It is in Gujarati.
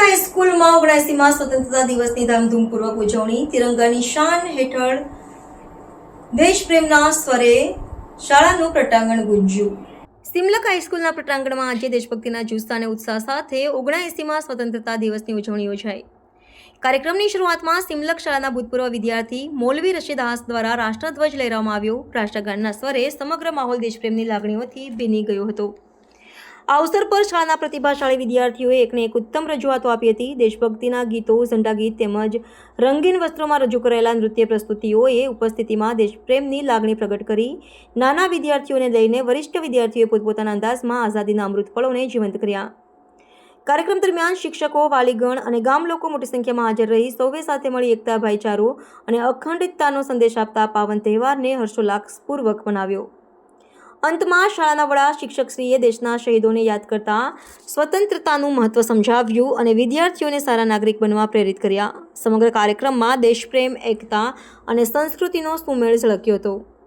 હાઈસ્કૂલમાં ઓગણસીમાં સ્વતંત્રતા દિવસની ધામધૂમપૂર્વક ઉજવણી તિરંગાની શાન હેઠળ દેશપ્રેમના સ્વરે શાળાનું પ્રટાંગણ ગુંજ્યું. સિમલક હાઈસ્કૂલના પ્રટાંગણમાં આજે દેશભક્તિના જુસ્સા અને ઉત્સાહ સાથે ઓગણએંસીમાં સ્વતંત્રતા દિવસની ઉજવણી યોજાઈ. કાર્યક્રમની શરૂઆતમાં સિમલક શાળાના ભૂતપૂર્વ વિદ્યાર્થી મૌલવી રશીદ હાસ દ્વારા રાષ્ટ્રધ્વજ લહેરાવવામાં આવ્યો. રાષ્ટ્રગાનના સ્વરે સમગ્ર માહોલ દેશપ્રેમની લાગણીઓથી ભીની ગયો હતો. આ અવસર પર શાળાના પ્રતિભાશાળી વિદ્યાર્થીઓએ એકને એક ઉત્તમ રજૂઆતો આપી હતી. દેશભક્તિના ગીતો ઝંડા ગીત તેમજ રંગીન વસ્ત્રોમાં રજૂ કરાયેલા નૃત્ય પ્રસ્તુતિઓએ ઉપસ્થિતિમાં દેશપ્રેમની લાગણી પ્રગટ કરી. નાના વિદ્યાર્થીઓને લઈને વરિષ્ઠ વિદ્યાર્થીઓએ પોતપોતાના અંદાજમાં આઝાદીના અમૃત પળોને જીવંત કર્યા. કાર્યક્રમ દરમિયાન શિક્ષકો, વાલીગણ અને ગામ લોકો મોટી સંખ્યામાં હાજર રહી. સૌએ સાથે મળી એકતા ભાઈચારો અને અખંડિતતાનો સંદેશ આપતા પાવન તહેવારને હર્ષોલ્લાસપૂર્વક મનાવ્યો. અંતમાં શાળાના વડા શિક્ષકશ્રીએ દેશના શહીદોને યાદ કરતા સ્વતંત્રતાનું મહત્વ સમજાવ્યું અને વિદ્યાર્થીઓને સારા નાગરિક બનવા પ્રેરિત કર્યા. સમગ્ર કાર્યક્રમમાં દેશપ્રેમ, એકતા અને સંસ્કૃતિનો સુમેળ ઝળક્યો હતો.